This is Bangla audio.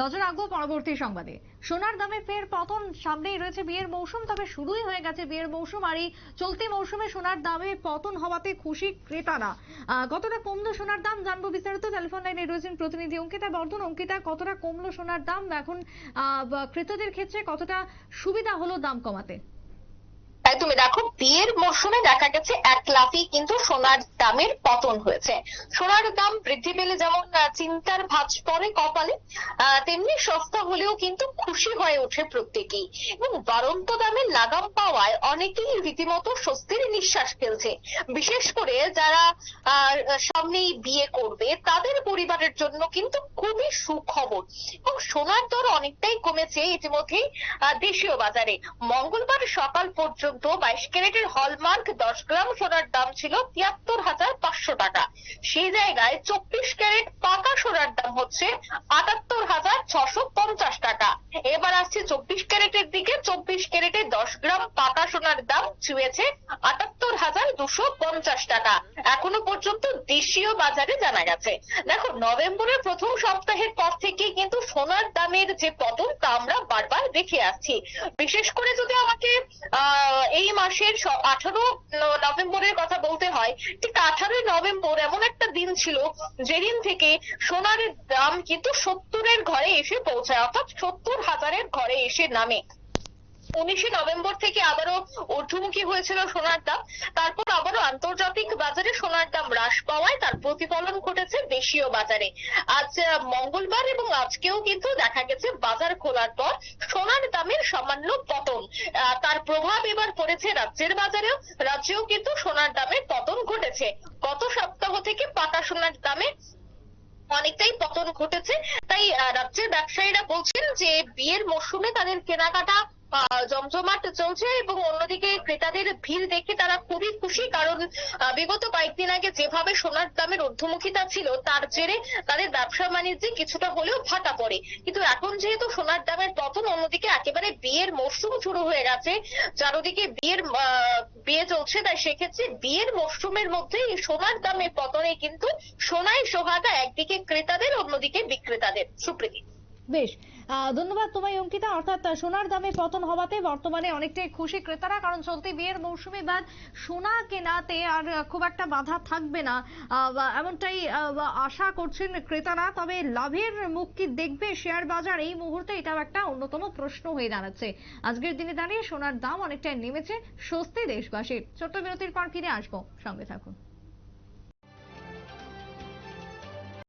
নজর রাখব পরবর্তী সংবাদে। সোনার দামে ফের পতন সামনেই রয়েছে বিয়ের মৌসুম, তবে শুরুই হয়ে গেছে বিয়ের মৌসুম আর এই চলতি মৌসুমে সোনার দামে পতন হওয়াতে খুশি ক্রেতারা। কতটা কমলো সোনার দাম জানব বিস্তারিত। টেলিফোন লাইনে রয়েছেন প্রতিনিধি অঙ্কিতা বর্ধন। অঙ্কিতা, কতটা কমলো সোনার দাম? এখন ক্রেতাদের ক্ষেত্রে কতটা সুবিধা হলো দাম কমাতে? তাই তুমি দেখো, বিয়ের মরশুমে দেখা গেছে এক লাফই কিন্তু সোনার দামের পতন হয়েছে। সোনার দাম বৃদ্ধি পেলে যেমন চিন্তার ভাঁজ পড়ে কপালে তেমনি সস্তা হলেও কিন্তু খুশি হয়ে ওঠে প্রত্যেকেই। এবং বাড়ন্ত দামে লাগাম পাওয়ায় অনেকেই রীতিমতো স্বস্তির নিঃশ্বাস ফেলছে। বিশেষ করে যারা সামনেই বিয়ে করবে, তাদের পরিবারের জন্য কিন্তু খুবই সুখবর। এবং সোনার দর অনেকটাই কমেছে ইতিমধ্যেই দেশীয় বাজারে। মঙ্গলবার সকাল পর্যন্ত বাইশ ক্যারেটের হলমার্ক দশ গ্রাম, সোনার দাম ছিল তিয়াত্তর হাজার পাঁচশো টাকা। সেই জায়গায় চব্বিশ ক্যারেট পাকা সোনার দাম হচ্ছে আটাত্তর হাজার ছশো পঞ্চাশ টাকা। এবার আসছে চব্বিশ ক্যারেটের দিকে, চব্বিশ ক্যারেটে দশ গ্রাম পাকা সোনার দাম ছুঁয়েছে আটাত্তর হাজার দুশো পঞ্চাশ টাকা। এখনও পর্যন্ত দেশীয় বাজারে জানা গেছে। দেখো, নভেম্বরের প্রথম সপ্তাহের পর থেকে কিন্তু সোনার দামের যে পতন, তা আমরা বারবার দেখে আসছি। বিশেষ করে যদি আমাকে এই মাসের আঠারো নভেম্বরের কথা বলতে হয়, ঠিক আঠারোই নভেম্বর এমন একটা দিন ছিল, যেদিন থেকে সোনার দাম কিন্তু সত্তরের ঘরে এসে পৌঁছায়, অর্থাৎ সত্তর হাজারের ঘরে এসে নামে। উনিশে নভেম্বর থেকে আবারও ঊর্ধ্বমুখী হয়েছিল সোনার দাম। তারপর আবারও আন্তর্জাতিক বাজারে সোনার দাম হ্রাস পাওয়ায় তার প্রতিফলন ঘটেছে দেশীয় বাজারে। আজ মঙ্গলবার এবং আজকেও কিন্তু দেখা গেছে বাজার খোলার পর সোনার দামের সামান্য পতন। তার প্রভাব এবার পড়েছে রাজ্যের বাজারেও। রাজ্যেও কিন্তু সোনার দামের পতন ঘটেছে। গত সপ্তাহ থেকে পাকা সোনার দামে অনেকটাই পতন ঘটেছে। তাই রাজ্যের ব্যবসায়ীরা বলছেন যে বিয়ের মরশুমে তাদের কেনাকাটা জমজমাট চলছে এবং অন্যদিকে ক্রেতাদের ভিড় দেখে তারা খুবই খুশি, কারণ বিগত কয়েকদিন আগে যেভাবে সোনার দামের ঊর্ধ্বমুখিতা ছিল, তার জেরে তাদের ব্যবসা বাণিজ্যে কিছুটা হলেও ভাটা পড়ে। কিন্তু এখন যেহেতু সোনার দামের পতন, অন্যদিকে একেবারে বিয়ের মরশুম শুরু হয়ে গেছে চারদিকে বিয়ের বিয়ে চলছে, তাই সেক্ষেত্রে বিয়ের মরশুমের মধ্যে সোনার দামের পতনে কিন্তু সোনায় সোহাগা একদিকে ক্রেতাদের, অন্যদিকে বিক্রেতাদের। সুপ্রীতি। বেশ। ধন্যবাদ তোমায়, অঙ্কিতা। অর্থাৎ সোনার দামে পতন হওয়াতে বর্তমানে অনেকটাই খুশি ক্রেতারা, কারণ চলতি বিয়ের মৌসুমে বাদ সোনা কেনাতে আর খুব একটা বাধা থাকবে না। এমনটাই আশা করছেন ক্রেতারা, তবে লাভের মুখ কি দেখবে শেয়ার বাজার এই মুহূর্তে এটাও একটা অন্যতম প্রশ্ন হয়ে দাঁড়াচ্ছে। আজকের দিনে দাঁড়িয়ে সোনার দাম অনেকটাই নেমেছে স্বস্তি দেশবাসীর। ছোট্ট বিরতির পর ফিরে আসব। সঙ্গে থাকুন।